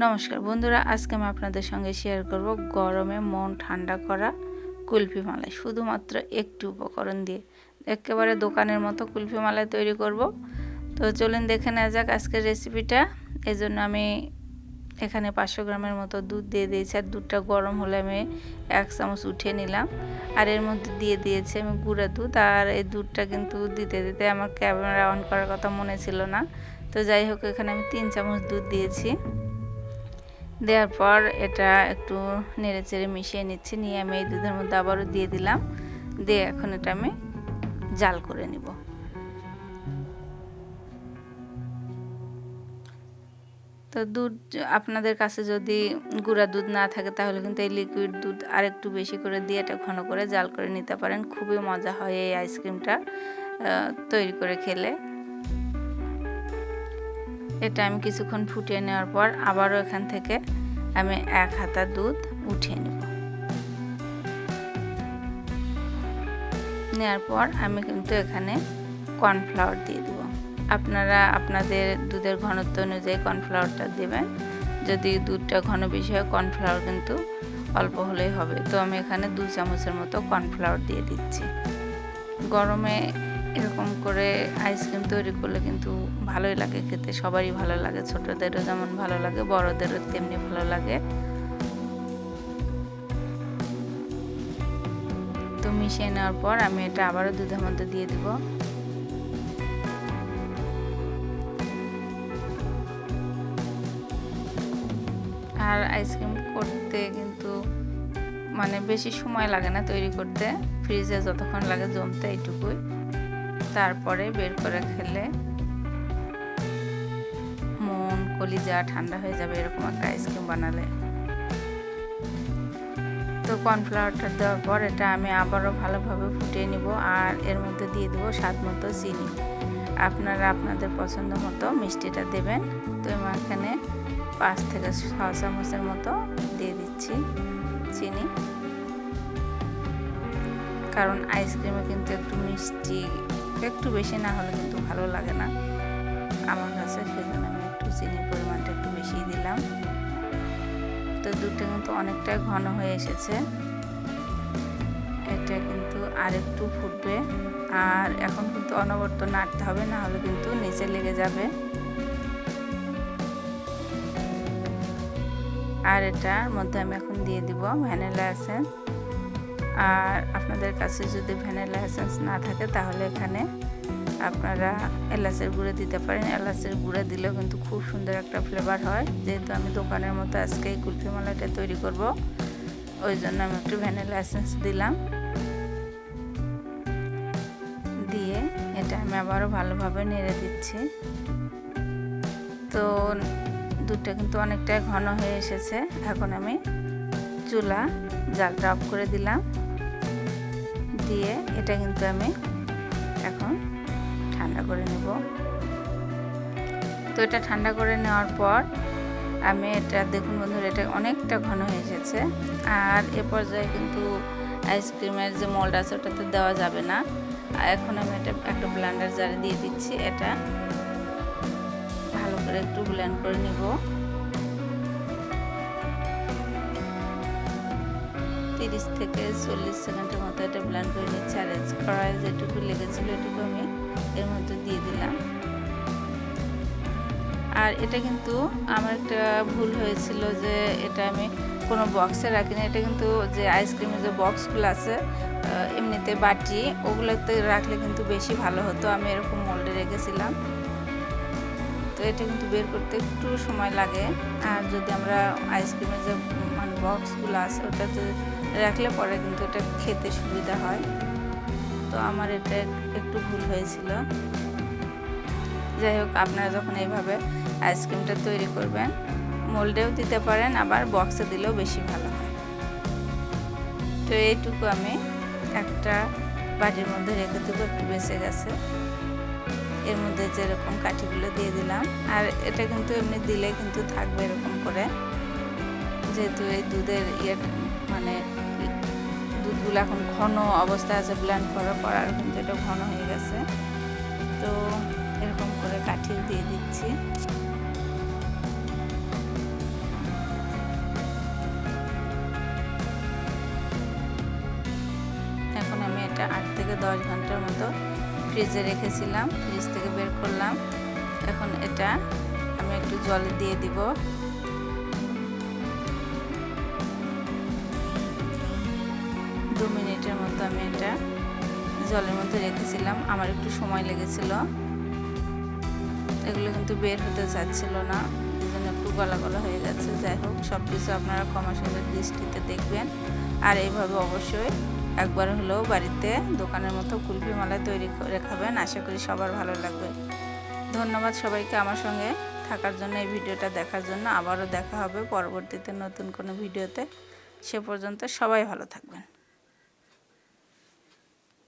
নমস্কার বন্ধুরা, আজকে আমি আপনাদের সঙ্গে শেয়ার করব গরমে মন ঠান্ডা করা কুলফি মালাই। শুধুমাত্র একটু উপকরণ দিয়ে। একেবারে দোকানের মতো কুলফি মালাই তৈরি করব। তো চলুন দেখে নেওয়া যাক আজকের রেসিপিটা এই জন্য আমি এখানে পাঁচশো গ্রামের মতো দুধ দিয়ে দিয়েছি। আর দুধটা গরম হলে আমি এক চামচ উঠিয়ে নিলাম। আর এর মধ্যে দিয়ে দিয়েছি আমি গুঁড়া দুধ। আর এই দুধটা কিন্তু দিতে দিতে আমার ক্যামেরা অন করার কথা মনে ছিল না। তো যাই হোক, এখানে আমি তিন চামচ দুধ দিয়েছি। দেওয়ার পর এটা একটু নেড়ে চেড়ে মিশিয়ে নিচ্ছি, নিয়ে আমি এই দুধের মধ্যে আবারও দিয়ে দিলাম। দিয়ে এখন এটা আমি জাল করে নিব। তো দুধ আপনাদের কাছে যদি গুঁড়া দুধ না থাকে, তাহলে কিন্তু এই লিকুইড দুধ আরেকটু বেশি করে দিয়ে এটা ঘন করে জাল করে নিতে পারেন। খুবই মজা হয় এই আইসক্রিমটা তৈরি করে খেলে। এটা আমি কিছুক্ষণ ফুটিয়ে নেওয়ার পর আবারও এখান থেকে আমি এক হাতা দুধ উঠিয়ে নেব। নেওয়ার পর আমি কিন্তু এখানে কর্নফ্লাওয়ার দিয়ে দেব। আপনারা আপনাদের দুধের ঘনত্ব অনুযায়ী কর্নফ্লাওয়ারটা দেবেন। যদি দুধটা ঘন বেশি হয়, কর্নফ্লাওয়ার কিন্তু অল্প হলেই হবে। তো আমি এখানে দু চামচের মতো কর্নফ্লাওয়ার দিয়ে দিচ্ছি। গরমে এরকম করে আইসক্রিম তৈরি করলে কিন্তু ভালোই লাগে খেতে। সবারই ভালো লাগে, ছোটদেরও যেমন ভালো লাগে, বড়দেরও তেমনি ভালো লাগে। তো মিশিয়ে নেওয়ার পর আমি এটা আবারও দুধের মধ্যে দিয়ে দিব। আর আইসক্রিম করতে কিন্তু মানে বেশি সময় লাগে না তৈরি করতে, ফ্রিজে যতক্ষণ লাগে জমতে এইটুকুই। তারপরে বের করে খেলে মন, কলিজা ঠান্ডা হয়ে যাবে এরকম একটা আইসক্রিম বানালে। তো কর্নফ্লাওয়ারটা দেওয়ার পর এটা আমি আবারও ভালোভাবে ফুটিয়ে নিব আর এর মধ্যে দিয়ে দেবো স্বাদ মতো চিনি। আপনারা আপনাদের পছন্দ মতো মিষ্টিটা দেবেন। তো আমি এখানে পাঁচ থেকে ছ চামচের মতো দিয়ে দিচ্ছি চিনি। কারণ আইসক্রিমে কিন্তু একটু মিষ্টি, একটু বেশি না হলে কিন্তু ভালো লাগে না। আমার কাছে সেজন্য আমি একটু চিনির পরিমাণটা একটু বেশি দিলাম। তো দুধটা কিন্তু অনেকটাই ঘন হয়ে এসেছে। এটা কিন্তু আর একটু ফুটবে। আর এখন কিন্তু অনবর্ত নাড়তে হবে, না হলে কিন্তু নিচে লেগে যাবে। আর এটার মধ্যে আমি এখন দিয়ে দিব ভ্যানিলা এসেন্স আর আপনাদের কাছে যদি ভ্যানিলা এসেন্স না থাকে, তাহলে এখানে আপনারা এলাচের গুঁড়ো দিতে পারেন। এলাচের গুঁড়ো দিলেও কিন্তু খুব সুন্দর একটা ফ্লেভার হয়। যেহেতু আমি দোকানের মতো আজকে এই কুলফি মালাটা তৈরি করব, ওই জন্য আমি একটু ভ্যানিলা এসেন্স দিলাম। দিয়ে এটা আমি আবারও ভালোভাবে নেড়ে দিচ্ছি। তো দুধটা কিন্তু অনেকটাই ঘন হয়ে এসেছে। এখন আমি চুলা জালটা অফ করে দিলাম। দিয়ে এটা কিন্তু আমি এখন ঠান্ডা করে নেব। তো এটা ঠান্ডা করে নেওয়ার পর আমি এটা, দেখুন বন্ধুরা, এটা অনেকটা ঘন হয়ে এসেছে। আর এ পর্যায়ে কিন্তু আইসক্রিমের যে মোল্ড আছে, ওটাতে দেওয়া যাবে না। এখন আমি এটা একটা ব্লান্ডার জারে দিয়ে দিচ্ছি। এটা ভালো করে একটু ব্লেন্ড করে নিব। তিরিশ থেকে চল্লিশ সেকেন্ডের মতো এটা ব্লেন্ড করে নিচ্ছি। আর কড়াই যেটুকু লেগেছিলো এটুকু আমি এর মধ্যে দিয়ে দিলাম। আর এটা কিন্তু আমার একটা ভুল হয়েছিল যে এটা আমি কোনো বক্সে রাখি না এটা কিন্তু যে আইসক্রিমের যে বক্সগুলো আছে এমনিতে বাটি, ওগুলোতে রাখলে কিন্তু বেশি ভালো হতো। আমি এরকম মোল্ডে রেখেছিলাম। তো এটা কিন্তু বের করতে একটু সময় লাগে। আর যদি আমরা আইসক্রিমের যে মানে বক্সগুলো আছে, ওটাতে রাখলে পরে কিন্তু এটা খেতে সুবিধা হয়। তো আমার এটা একটু ভুল হয়েছিল। যাই হোক, আপনারা যখন এইভাবে আইসক্রিমটা তৈরি করবেন, মোল্ডেও দিতে পারেন, আবার বক্সে দিলেও বেশি ভালো হয়। তো এইটুকু আমি একটা বাটির মধ্যে রেখে দেবো, একটু বেঁচে গেছে। এর মধ্যে যেরকম কাঠিগুলো দিয়ে দিলাম, আর এটা কিন্তু এমনি দিলে কিন্তু থাকবে এরকম করে। যেহেতু এই দুধের ইয়ে মানে দুধগুলো এখন ঘন অবস্থায় আছে ব্ল্যান্ড করার পর আর কিন্তু এটা ঘন হয়ে গেছে, তো এরকম করে কাঠি দিয়ে দিচ্ছি। এখন আমি এটা আট থেকে দশ ঘণ্টার মতো ফ্রিজে রেখেছিলাম, ফ্রিজ থেকে বের করলাম। এখন এটা আমি একটু জলে দিয়ে দিব। দু মিনিটের মতো আমি এটা জলের মধ্যে রেখেছিলাম। আমার একটু সময় লেগেছিল। এগুলো কিন্তু বের হতে চাচ্ছিল না। জন্য একটু গলা গলা হয়ে গেছে যাই হোক সব কিছু আপনারা কমার্শিয়ালের দৃষ্টিতে দেখবেন। আর এইভাবে অবশ্যই একবার হলেও বাড়িতে দোকানের মতো কুলফি মালাই তৈরি করে খাবেন আশা করি সবার ভালো লাগবে। ধন্যবাদ সবাইকে আমার সঙ্গে থাকার জন্য এই ভিডিওটা দেখার জন্য। আবারও দেখা হবে পরবর্তীতে নতুন কোনো ভিডিওতে। সে পর্যন্ত সবাই ভালো থাকবেন।